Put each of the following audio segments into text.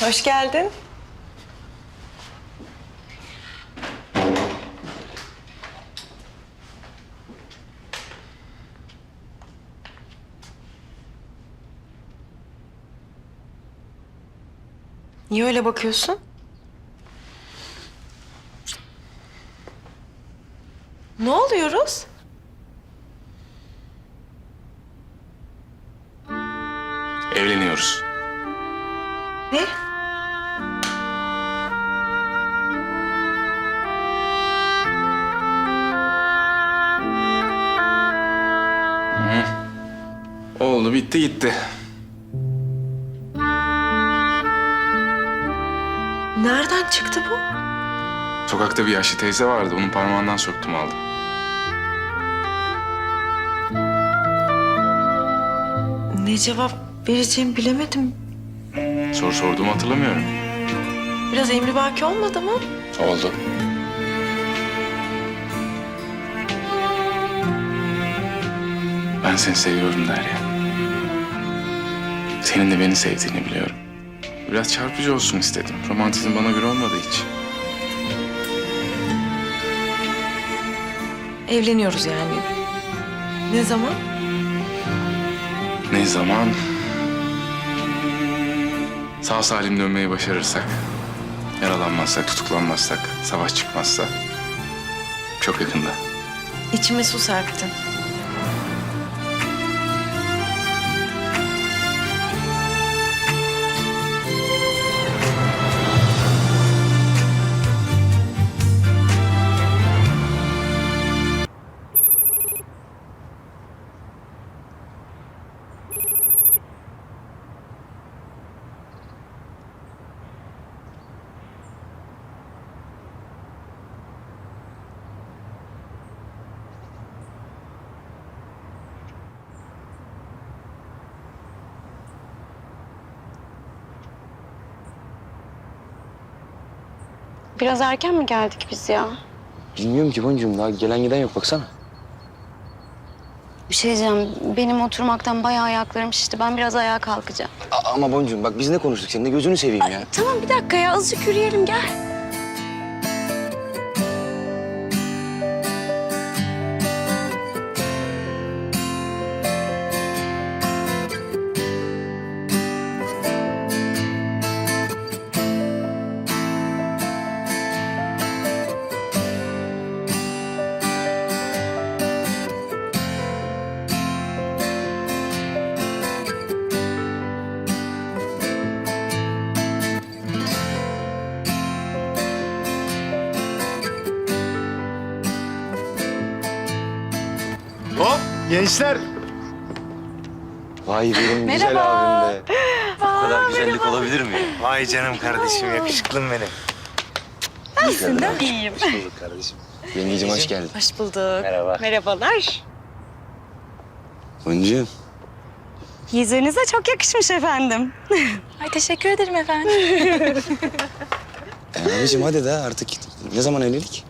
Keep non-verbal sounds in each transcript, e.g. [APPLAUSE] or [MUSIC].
Hoş geldin. Niye öyle bakıyorsun? Ne oluyoruz? Evleniyoruz. Ne? Bitti gitti. Nereden çıktı bu? Sokakta bir yaşlı teyze vardı. Onun parmağından söktüm aldım. Ne cevap vereceğimi bilemedim. Soru sorduğumu hatırlamıyorum. Biraz emribaki olmadı mı? Oldu. Ben seni seviyorum Derya. Senin de beni sevdiğini biliyorum. Biraz çarpıcı olsun istedim. Romantizm bana göre olmadı hiç. Evleniyoruz yani. Ne zaman? Ne zaman sağ salim dönmeyi başarırsak, yaralanmazsak, tutuklanmazsak, savaş çıkmazsa çok yakında. İçime su serptin. Biraz erken mi geldik biz ya? Bilmiyorum ki boncuğum daha gelen giden yok baksana. Bir şey diyeceğim. Benim oturmaktan bayağı ayaklarım şişti. Ben biraz ayağa kalkacağım. A- ama boncuğum bak biz ne konuştuk seninle gözünü seveyim ya. Tamam bir dakika ya. Azıcık yürüyelim gel. Gençler. Vay benim güzel abim be. [GASPS] Bu kadar güzellik olabilir mi? Vay canım kardeşim yakışıklım benim. İyisin değil mi? İyiyim. Hoş bulduk kardeşim. Yengeciğim hoş geldin. Hoş bulduk. Merhaba. Merhabalar. Boncuğum. Yüzünüze çok yakışmış efendim. [LAUGHS] Ay teşekkür ederim efendim. E, abicim hadi de artık ne zaman evlilik?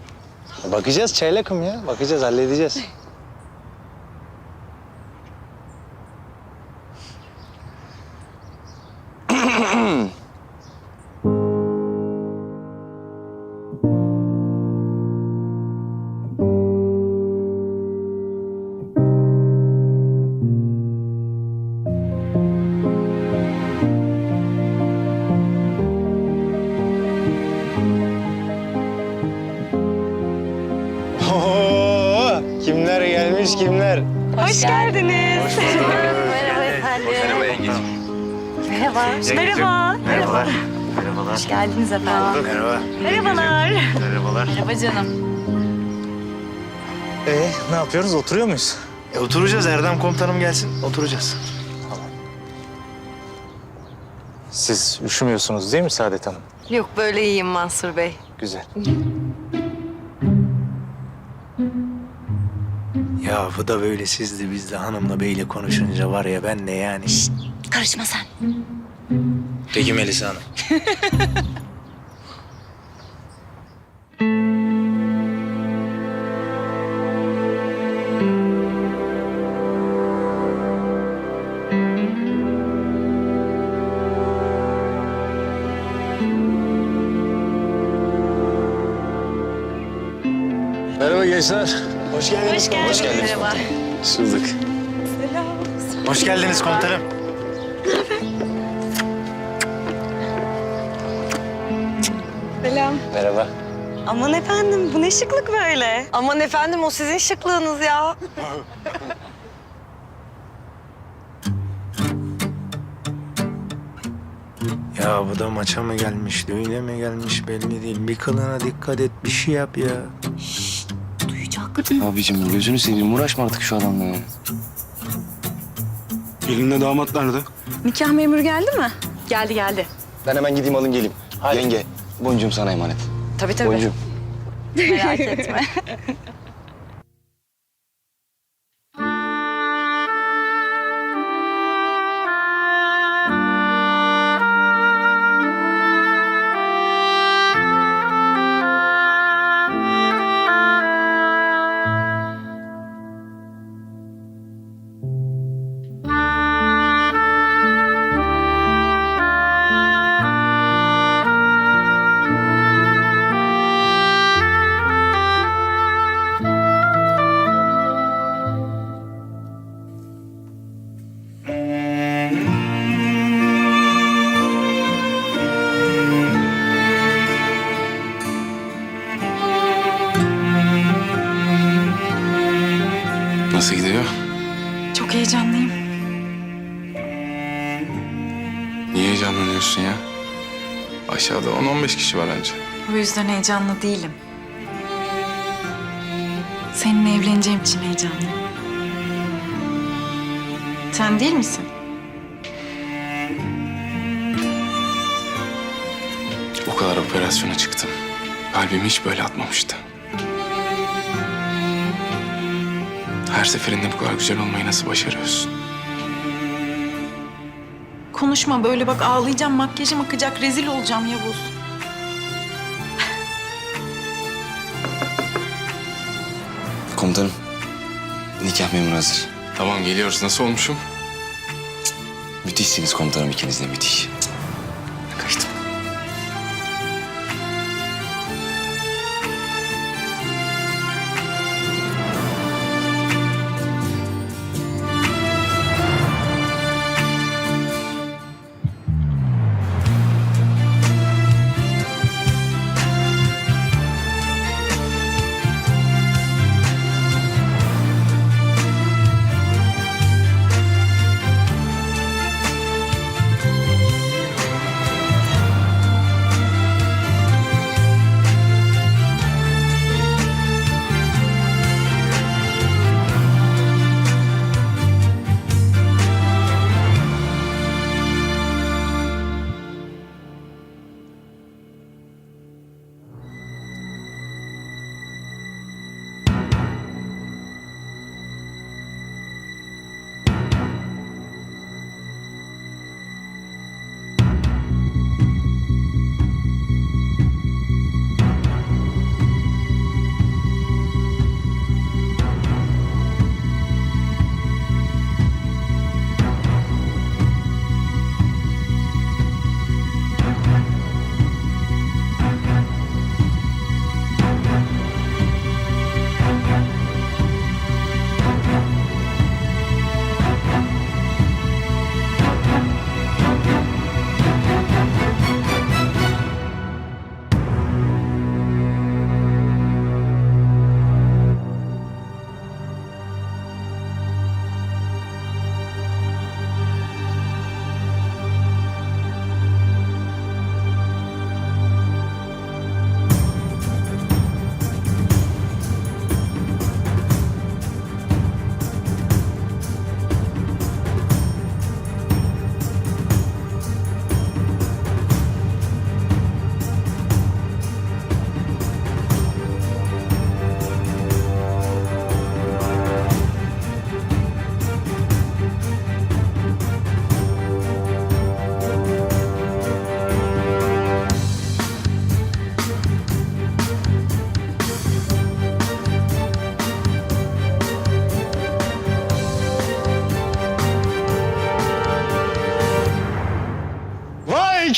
Bakacağız çaylakım ya. Bakacağız halledeceğiz. Hoş geldiniz. Hoş bulduk. Merhaba efendim. Merhaba yengeciğim. Merhaba. Merhaba. Merhabalar. Merhabalar. Hoş geldiniz efendim. Merhaba. Merhabalar. Merhabalar. Merhaba canım. Ee, ne yapıyoruz? Oturuyor muyuz? E, oturacağız. Erdem komutanım gelsin. Oturacağız. Siz üşümüyorsunuz değil mi Saadet Hanım? Yok böyle iyiyim Mansur Bey. Güzel. Ya da böyle siz de biz de hanımla beyle konuşunca var ya ben de yani. Şşt, karışma sen. Peki Melisa Hanım. Merhaba gençler. Hoş geldiniz. Hoş geldiniz. Hoş geldiniz. Merhaba. Sıldık. Hoş geldiniz komutanım. Merhaba. Aman efendim bu ne şıklık böyle. Aman efendim o sizin şıklığınız ya. Ya bu da maça mı gelmiş, düğüne mi gelmiş belli değil. Bir kılına dikkat et, bir şey yap ya. Abicim gözünü seveyim uğraşma artık şu adamla ya. Gelinle damat nerede? Nikah memuru geldi mi? Geldi geldi. Ben hemen gideyim alayım geleyim. Yenge, boncuğum sana emanet. Tabii tabii. Boncuğum. Merak etme. Yüzden heyecanlı değilim. Seninle evleneceğim için heyecanlıyım. Sen değil misin? O kadar operasyona çıktım. Kalbim hiç böyle atmamıştı. Her seferinde bu kadar güzel olmayı nasıl başarıyorsun? Konuşma böyle bak ağlayacağım, makyajım akacak, rezil olacağım Yavuz. Memuru hazır. Tamam geliyoruz. Nasıl olmuşum? Müthişsiniz komutanım ikiniz de müthiş.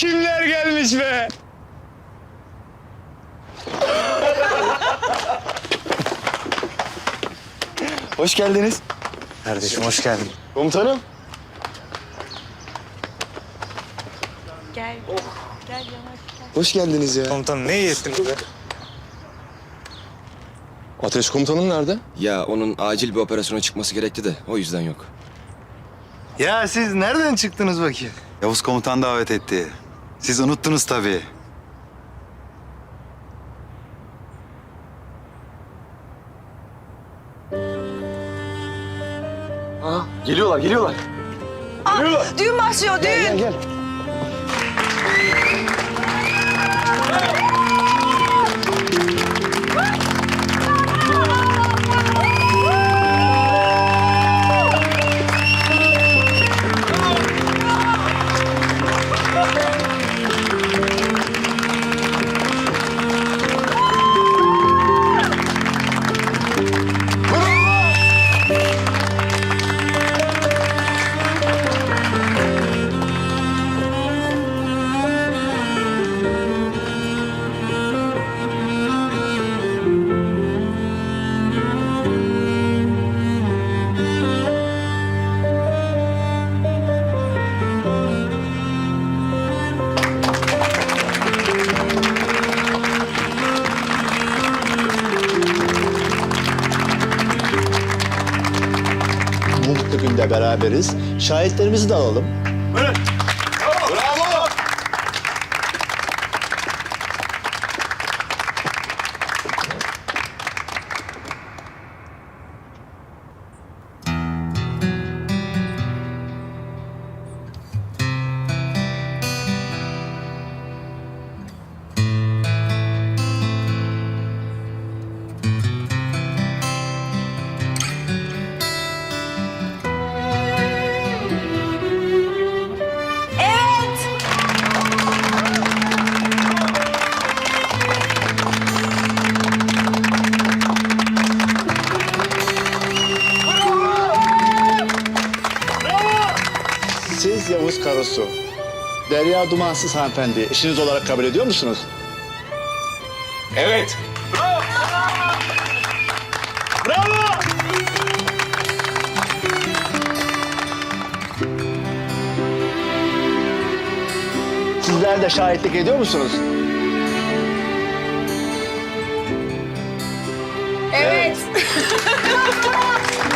Kimler gelmiş be? Hoş geldiniz. Kardeşim hoş geldin. Komutanım. Gel. Hoş geldiniz ya. Komutanım ne iyi ettiniz be? Ateş komutanım nerede? Ya onun acil bir operasyona çıkması gerekti de o yüzden yok. Ya siz nereden çıktınız bakayım? Yavuz komutan davet etti. Siz unuttunuz tabii. Aa, geliyorlar, geliyorlar. Düğün başlıyor düğün. Gel, gel. Şahitlerimizi de alalım. Derya Dumansız hanımefendi eşiniz olarak kabul ediyor musunuz? Evet. Sizler de şahitlik ediyor musunuz? [LAUGHS]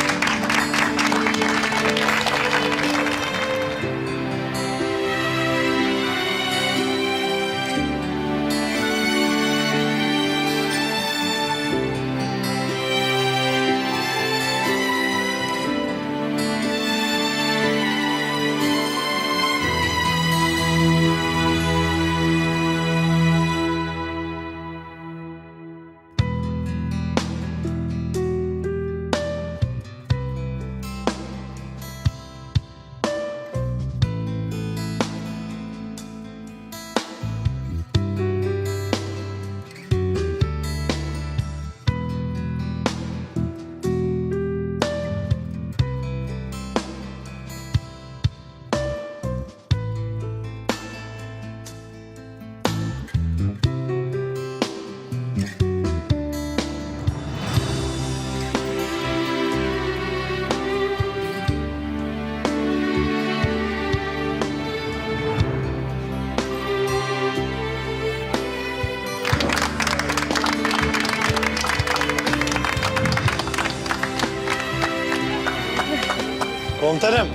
Komutanım.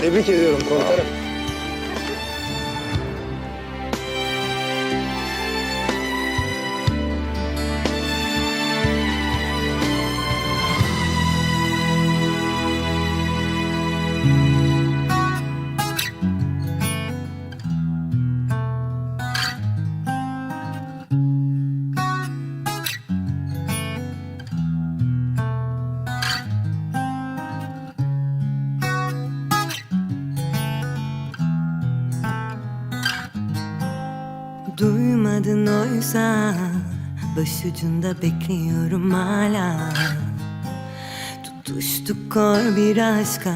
Tebrik ediyorum komutanım. Başucunda bekliyorum hala. Tutuştuk kor bir aşka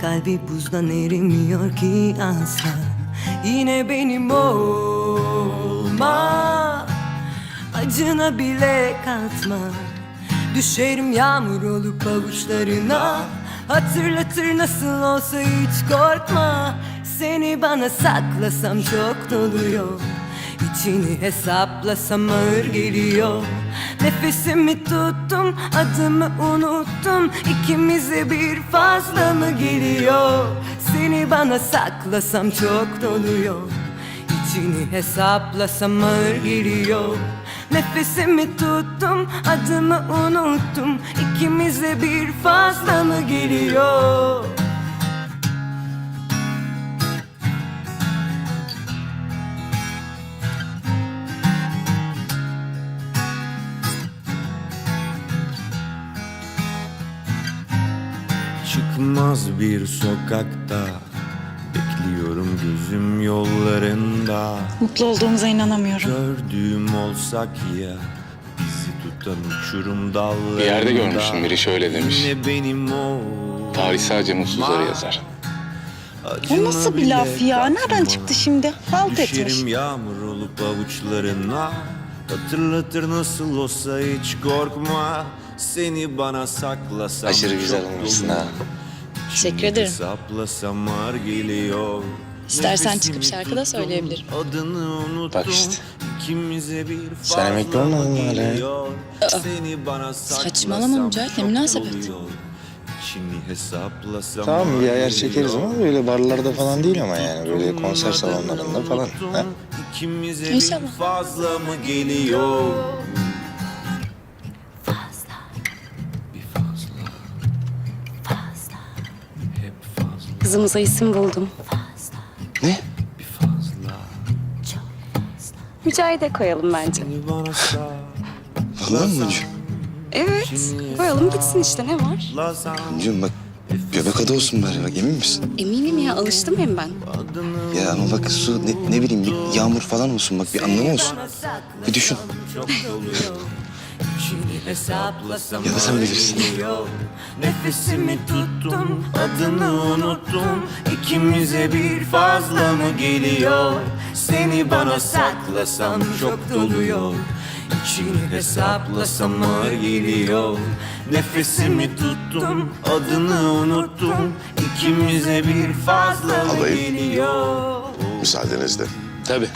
Kalbi buzdan erimiyor ki asla. Yine benim olma Acına bile katma. Düşerim yağmur olup avuçlarına Hatırlatır nasıl olsa hiç korkma. Seni bana saklasam çok doluyor İçini hesaplasam ağır geliyor. Nefesimi tuttum adımı unuttum. İkimize bir fazla mı geliyor? Seni bana saklasam çok doluyor. İçini hesaplasam ağır geliyor. Nefesimi tuttum adımı unuttum. İkimize bir fazla mı geliyor Çıkmaz bir sokakta Bekliyorum gözüm yollarında Mutlu olduğumuza inanamıyorum. Gördüğüm olsak ya Bizi tutan uçurum dallarında Bir yerde görmüştüm, biri şöyle demiş. Yine benim o Tarih sadece mutsuzları yazar. O nasıl bir laf ya? Nereden çıktı şimdi? Halt etmiş. Düşerim yağmur olup avuçlarına Hatırlatır nasıl olsa hiç korkma Seni bana saklasam Aşırı güzel çok olmuşsun ha. Teşekkür ederim. Hesaplasam ağır geliyor. İstersen çıkıp şarkı da söyleyebilirim. Adını unuttum. Bak işte. İkimize bir Sen emekli olmadın mı hala. Seni bana Saçmalama Mücahit, ne münasebet? İçini hesaplasam Tamam bir ayar çekeriz ama böyle barlarda falan değil ama yani böyle konser salonlarında falan. Ha? İkimize bir İnşallah. fazla mı geliyor? Kızımıza isim buldum. Ne? Bir fazla. Mücahide koyalım bence. Vallahi mi Mücüm? Evet. Koyalım gitsin işte ne var? Mücüm bak göbek adı olsun bari bak emin misin? Eminim ya alıştım hem ben. Ya ama bak su ne, ne bileyim bir yağmur falan olsun bak bir anlamı olsun. Bir düşün. Ya da sen bilirsin. Nefesimi tuttum, adını unuttum. İkimize bir fazla mı geliyor? Seni bana saklasam çok doluyor. İçini hesaplasam ağır geliyor. Nefesimi tuttum, adını unuttum. İkimize bir fazla mı Alayım. geliyor? Müsaadenizle. Tabii.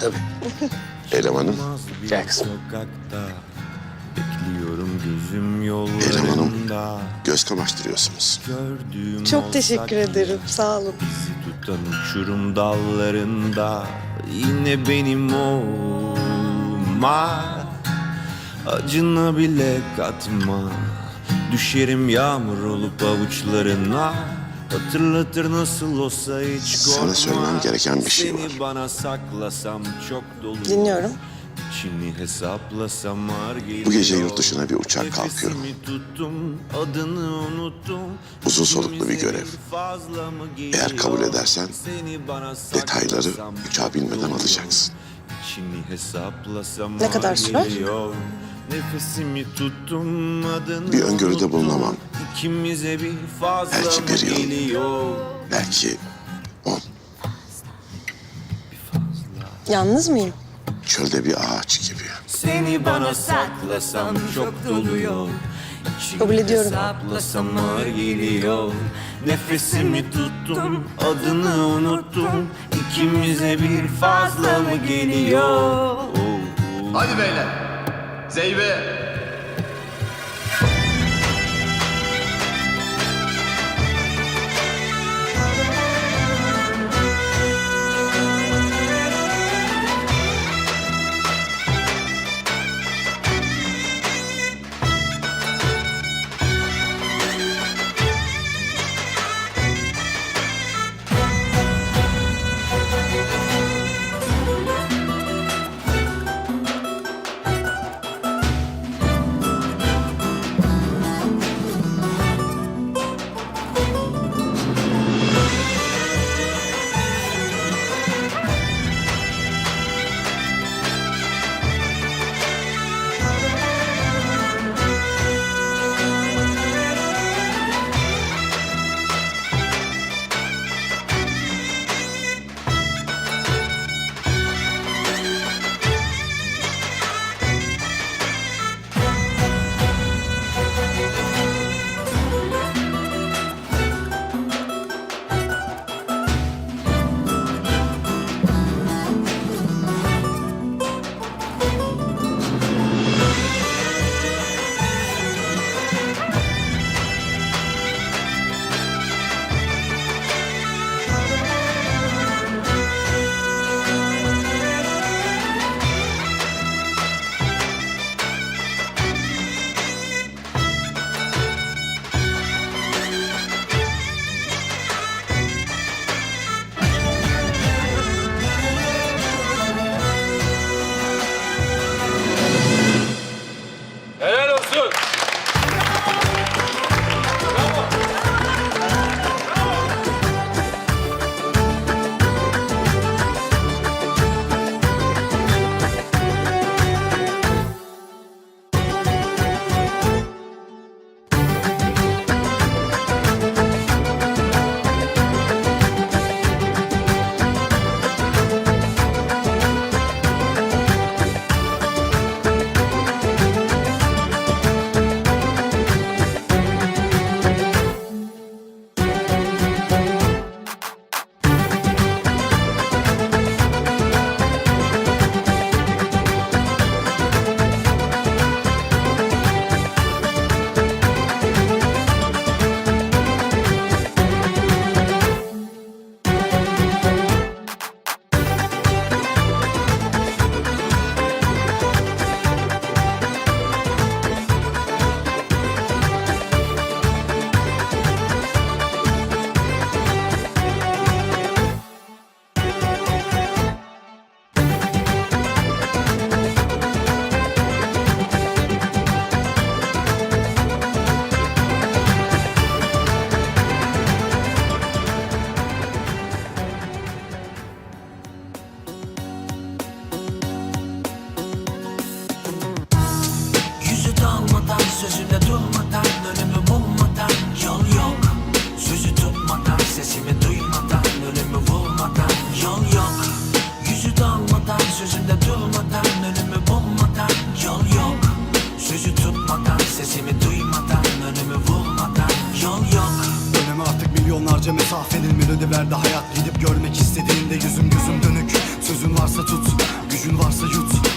Tabii. Elemanım. Gel kızım. Bekliyorum gözüm yollarında. Göz kamaştırıyorsunuz. Gördüğüm Çok teşekkür ederim. Sağ olun. Bizi tutan uçurum dallarında Yine benim olma Acına bile katma Düşerim yağmur olup avuçlarına Hatırlatır nasıl olsa hiç Sana korkma söylemem gereken bir şey var. Seni bana saklasam çok dolu Dinliyorum. Bu gece yurt dışına bir uçak kalkıyor. Nefesimi tuttum, adını unuttum. Uzun soluklu bir görev. Eğer kabul edersen detayları uçağa binmeden alacaksın. Ne kadar sürer? Nefesimi tuttum adını Bir öngörüde bulunamam. İkimize bir fazla Belki bir yıl. geliyor? Belki on. Yalnız mıyım? Çölde bir ağaç gibi. Seni bana saklasam çok doluyor. Kabul ediyorum. Hesaplasam ağır geliyor. Nefesimi tuttum, adını unuttum. İkimize bir fazla mı geliyor? Hadi beyler. Zeybe.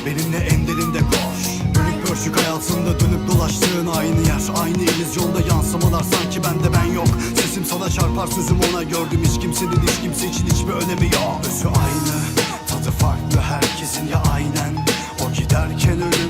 Benimle endelinde koş. Dönük pörçük hayatında dönüp dolaştığın aynı yer. Aynı illüzyonda yansımalar sanki bende ben yok. Sesim sana çarpar sözüm ona. Gördüm Hiç kimsenin hiç kimse için hiçbir önemi yok. Özü aynı tadı farklı herkesin ya aynen. O giderken ölüm